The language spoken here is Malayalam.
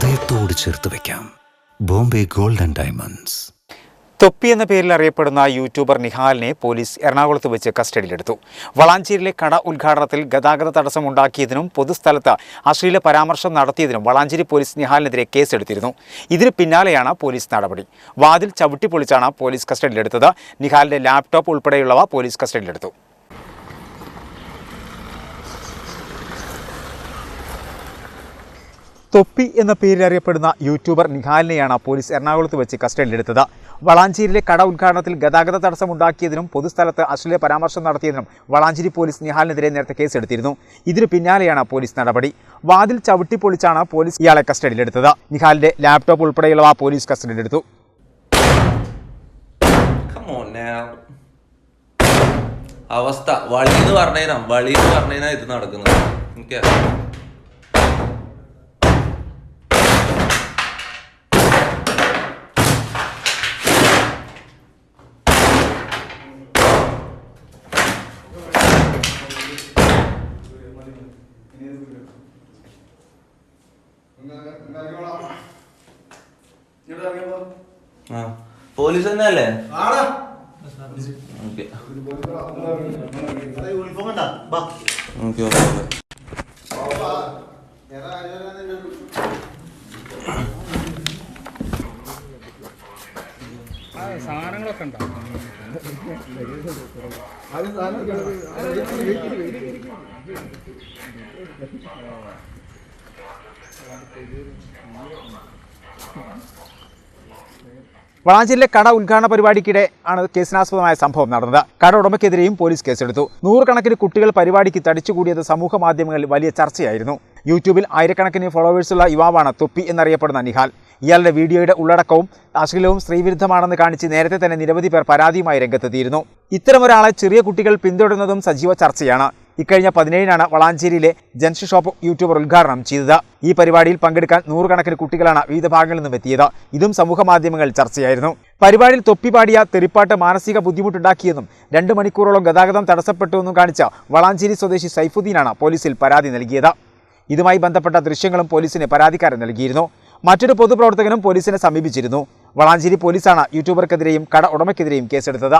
ഹൃദയത്തോട് ചേർത്ത് വെക്കാം. Bombay golden diamonds. തൊപ്പി എന്ന പേരിൽ അറിയപ്പെടുന്ന യൂട്യൂബർ നിഹാലിനെ പോലീസ് എറണാകുളത്ത് വെച്ച് കസ്റ്റഡിയിലെടുത്തു. വളാഞ്ചേരിയിലെ കട ഉദ്ഘാടനത്തിൽ ഗതാഗത തടസ്സം ഉണ്ടാക്കിയതിനും പൊതുസ്ഥലത്ത് അശ്ലീല പരാമർശം നടത്തിയതിനും വളാഞ്ചേരി പോലീസ് നിഹാലിനെതിരെ കേസെടുത്തിരുന്നു. ഇതിന് പിന്നാലെയാണ് പോലീസ് നടപടി. വാതിൽ ചവിട്ടിപ്പൊളിച്ചാണ് പോലീസ് കസ്റ്റഡിയിലെടുത്തത്. നിഹാലിന്റെ ലാപ്ടോപ്പ് ഉൾപ്പെടെയുള്ളവ പോലീസ് കസ്റ്റഡിയിലെടുത്തു. തൊപ്പി എന്ന പേരിൽ അറിയപ്പെടുന്ന യൂട്യൂബർ നിഹാലിനെയാണ് പോലീസ് എറണാകുളത്ത് വെച്ച് കസ്റ്റഡിയിലെടുത്തത്. വളാഞ്ചേരിയിലെ കട ഉദ്ഘാടനത്തിൽ ഗതാഗത തടസ്സമുണ്ടാക്കിയതിനും പൊതുസ്ഥലത്ത് അശ്ലീല പരാമർശം നടത്തിയതിനും വളാഞ്ചേരി പോലീസ് നിഹാലിനെതിരെ നേരത്തെ കേസെടുത്തിരുന്നു. ഇതിനു പിന്നാലെയാണ് പോലീസ് നടപടി. വാതിൽ ചവിട്ടിപ്പൊളിച്ചാണ് പോലീസ് ഇയാളെ കസ്റ്റഡിയിലെടുത്തത്. നിഹാലിന്റെ ലാപ്ടോപ്പ് ഉൾപ്പെടെയുള്ളവ പോലീസ് കസ്റ്റഡിയിലെടുത്തു. അവസ്ഥ. വളി എന്ന് പറഞ്ഞു പറഞ്ഞാ ഇത് നടക്കുന്നത്. പോലീസ് തന്നെയല്ലേ? Okay okay okay. വളാഞ്ചേരിയിലെ കട ഉദ്ഘാടന പരിപാടിക്കിടെ ആണ് കേസിനാസ്പദമായ സംഭവം നടന്നത്. കട ഉടമയ്ക്കെതിരെയും പോലീസ് കേസെടുത്തു. നൂറുകണക്കിന് കുട്ടികൾ പരിപാടിക്ക് തടിച്ചുകൂടിയത് സമൂഹ മാധ്യമങ്ങളിൽ വലിയ ചർച്ചയായിരുന്നു. യൂട്യൂബിൽ ആയിരക്കണക്കിന് ഫോളോവേഴ്സുള്ള യുവാവാണ് തൊപ്പി എന്നറിയപ്പെടുന്ന നിഹാൽ. ഇയാളുടെ വീഡിയോയുടെ ഉള്ളടക്കവും അശ്ലീലവും സ്ത്രീവിരുദ്ധമാണെന്ന് കാണിച്ച് നേരത്തെ തന്നെ നിരവധി പേർ പരാതിയുമായി രംഗത്തെത്തിയിരുന്നു. ഇത്തരമൊരാളെ ചെറിയ കുട്ടികൾ പിന്തുടരുന്നതും സജീവ ചർച്ചയാണ്. ഇക്കഴിഞ്ഞ പതിനേഴിനാണ് വളാഞ്ചേരിയിലെ ജൻഷ് ഷോപ്പ് യൂട്യൂബർ ഉദ്ഘാടനം ചെയ്തത്. ഈ പരിപാടിയിൽ പങ്കെടുക്കാൻ നൂറുകണക്കിന് കുട്ടികളാണ് വിവിധ ഭാഗങ്ങളിൽ നിന്നും എത്തിയത്. ഇതും സമൂഹ മാധ്യമങ്ങളിൽ ചർച്ചയായിരുന്നു. പരിപാടിയിൽ തൊപ്പിപാടിയ തെറിപ്പാട്ട് മാനസിക ബുദ്ധിമുട്ടുണ്ടാക്കിയെന്നും രണ്ട് മണിക്കൂറോളം ഗതാഗതം തടസ്സപ്പെട്ടുവെന്നും കാണിച്ച വളാഞ്ചേരി സ്വദേശി സൈഫുദ്ദീനാണ് പോലീസിൽ പരാതി നൽകിയത്. ഇതുമായി ബന്ധപ്പെട്ട ദൃശ്യങ്ങളും പോലീസിന് പരാതിക്കാരൻ നൽകിയിരുന്നു. മറ്റൊരു പൊതുപ്രവർത്തകനും പോലീസിനെ സമീപിച്ചിരുന്നു. വളാഞ്ചേരി പോലീസാണ് യൂട്യൂബർക്കെതിരെയും കട ഉടമയ്ക്കെതിരെയും കേസെടുത്തത്.